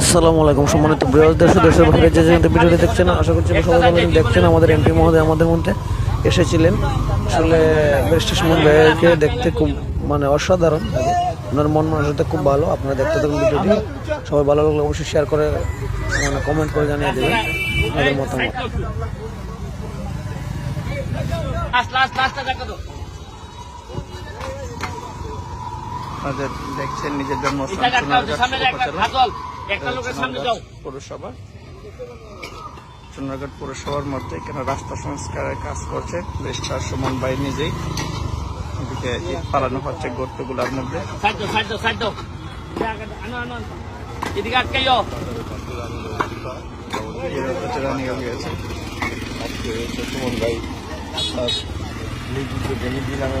আসসালামু আলাইকুম সম্মানিত বৃহৎ দেশ দেশের বাইরে যে যেখানে ভিডিওটি দেখছেন আশা করছি সবাই ভালো আছেন। দেখছেন আমাদের এমপি মহোদয় আমাদের মধ্যে এসেছিলেন। আসলে ব্যারিস্টার সুমন ভাইকে দেখতে খুব মানে অসাধারণ লাগে। ওনার মন মানসিকতা খুব ভালো আপনারা দেখতে থাকুন ভিডিওটি। সবাই ভালো লাগলে অবশ্যই শেয়ার করে মানে কমেন্ট করে জানিয়ে দেবেন আপনাদের মতামত। আপনাদের দেখছেন নিজের জন্মস্থান পৌরসভা। পৌরসভার মধ্যে এখানে রাস্তা সংস্কারের কাজ করছে। রেজিস্ট্রার সুমন ভাই নিজেই। এদিকে পালানো হচ্ছে গর্তগুলোর মধ্যে। সাইড দাও সাইড দাও সাইড দাও। আনো আনো আনো। এদিকে আটকাইও। এর হচ্ছে রানীগঞ্জ গেছে আজকে হচ্ছে সুমন ভাই নির্দিষ্ট জমি নামে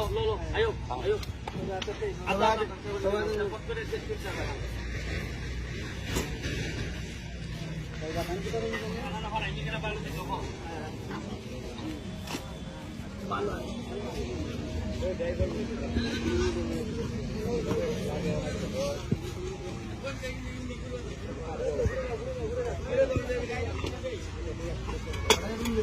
লাও লো লো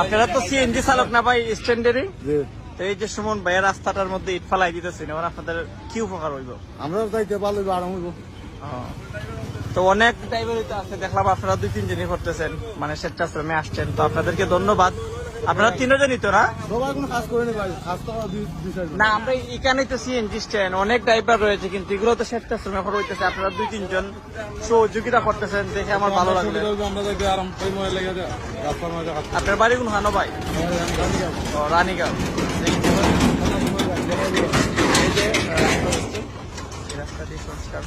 আপনারা তো সিএনজি চালক না ভাই স্ট্যান্ডারে তো এই যে সুমন ভাইয়ের রাস্তাটার মধ্যে ইট ফালাই দিতেছেন এবার আপনাদের কি উপকার হইব? আমরা যাইতে পারলে আরাম হইব। তো অনেক ড্রাইভারই তো আছে দেখলাম আপনারা দুই তিন তিনজনই করতেছেন মানে সেট্টাশ্রমে আসছেন। তো আপনাদেরকে ধন্যবাদ। আপনারা তিনজনই তো না? কাজ তো না আমরা এখানে তো সিএনজি স্ট্যান্ড অনেক ড্রাইভার রয়েছে কিন্তু এগুলো তো স্বেচ্ছা শ্রমে হইতেছে। আপনারা দুই তিনজন সহযোগিতা করতেছেন দেখে আমার ভালো লাগে আপনার বাড়ি কোন হানো ভাই রানীগাঁও। রাস্তাটি সংস্কার